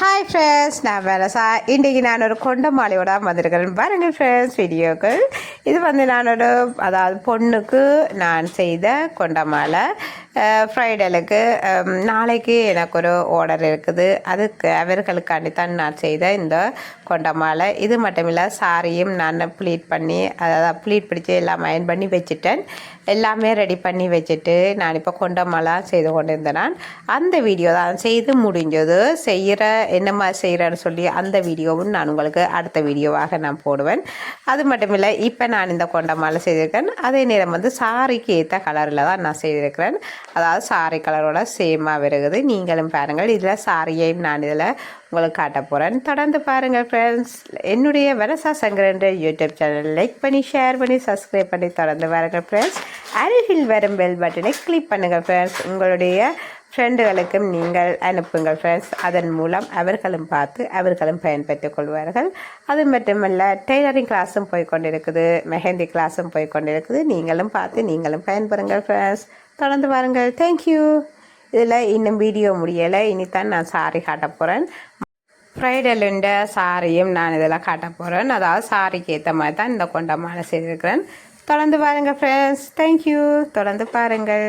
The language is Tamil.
ஹாய் ஃப்ரெண்ட்ஸ் நான் வேலசா. இன்றைக்கி நான் ஒரு கொண்ட மாலையோட வந்திருக்கிறேன். பாருங்கள் ஃப்ரெண்ட்ஸ் வீடியோக்கள். இது வந்து நான் ஒரு அதாவது பொண்ணுக்கு நான் செய்த கொண்ட மாலை ஃப்ரைடேலுக்கு நாளைக்கு எனக்கு ஒரு ஆர்டர் இருக்குது. அதுக்கு அவர்களுக்காண்டி தான் நான் செய்த இந்த கொண்ட மாலை. இது மட்டும் இல்லை சாரியும் நான் ப்ளீட் பண்ணி அதாவது ப்ளீட் பிடிச்சி எல்லாம் அயன் பண்ணி வச்சுட்டேன். எல்லாமே ரெடி பண்ணி வச்சுட்டு நான் இப்போ கொண்டமாலா செய்து கொண்டு இருந்தேன் நான் அந்த வீடியோ தான் செய்து முடிஞ்சது. செய்கிற என்ன மாதிரி செய்கிறேன்னு சொல்லி அந்த வீடியோவும் நான் உங்களுக்கு அடுத்த வீடியோவாக நான் போடுவேன். அது மட்டும் இல்லை இப்போ நான் இந்த கொண்ட மாலை செய்திருக்கேன். அதே நேரம் வந்து சாரிக்கு ஏற்ற கலரில் தான் நான் செய்திருக்கிறேன். அதாவது சாரி கலரோட சேமாக வருகுது நீங்களும் பாருங்கள். இதில் சாரியையும் நான் இதில் உங்களுக்கு காட்ட போகிறேன் தொடர்ந்து பாருங்கள் ஃப்ரெண்ட்ஸ் என்னுடைய வரசா சங்கரன்ற யூடியூப் சேனல் லைக் பண்ணி ஷேர் பண்ணி சப்ஸ்கிரைப் பண்ணி தொடர்ந்து பாருங்கள் ஃப்ரெண்ட்ஸ் அருகில் வரும் பெல் பட்டனை கிளிக் பண்ணுங்கள் ஃப்ரெண்ட்ஸ் உங்களுடைய ஃப்ரெண்டுகளுக்கும் நீங்கள் அனுப்புங்கள் ஃப்ரெண்ட்ஸ் அதன் மூலம் அவர்களும் பார்த்து அவர்களும் பயன்பெற்றுக் கொள்வார்கள். அது மட்டுமல்ல டெய்லரிங் கிளாஸும் போய் கொண்டிருக்குது. மெஹந்தி கிளாஸும் போய் கொண்டிருக்குது. நீங்களும் பார்த்து நீங்களும் பயன்பெறுங்கள் ஃப்ரெண்ட்ஸ் தொடர்ந்து பாருங்கள் தேங்க்யூ இதில் இன்னும் வீடியோ முடியலை. இனித்தான் நான் சாரி காட்ட போகிறேன் ஃப்ரைடலுண்ட சாரியும் நான் இதெல்லாம் காட்ட போகிறேன் அதாவது சாரிக்கு ஏற்ற மாதிரி தான் இந்த கொண்ட மாலை செய்திருக்கிறேன். தொடர்ந்து பாருங்கள் ஃப்ரெண்ட்ஸ் தேங்க்யூ தொடர்ந்து பாருங்கள்.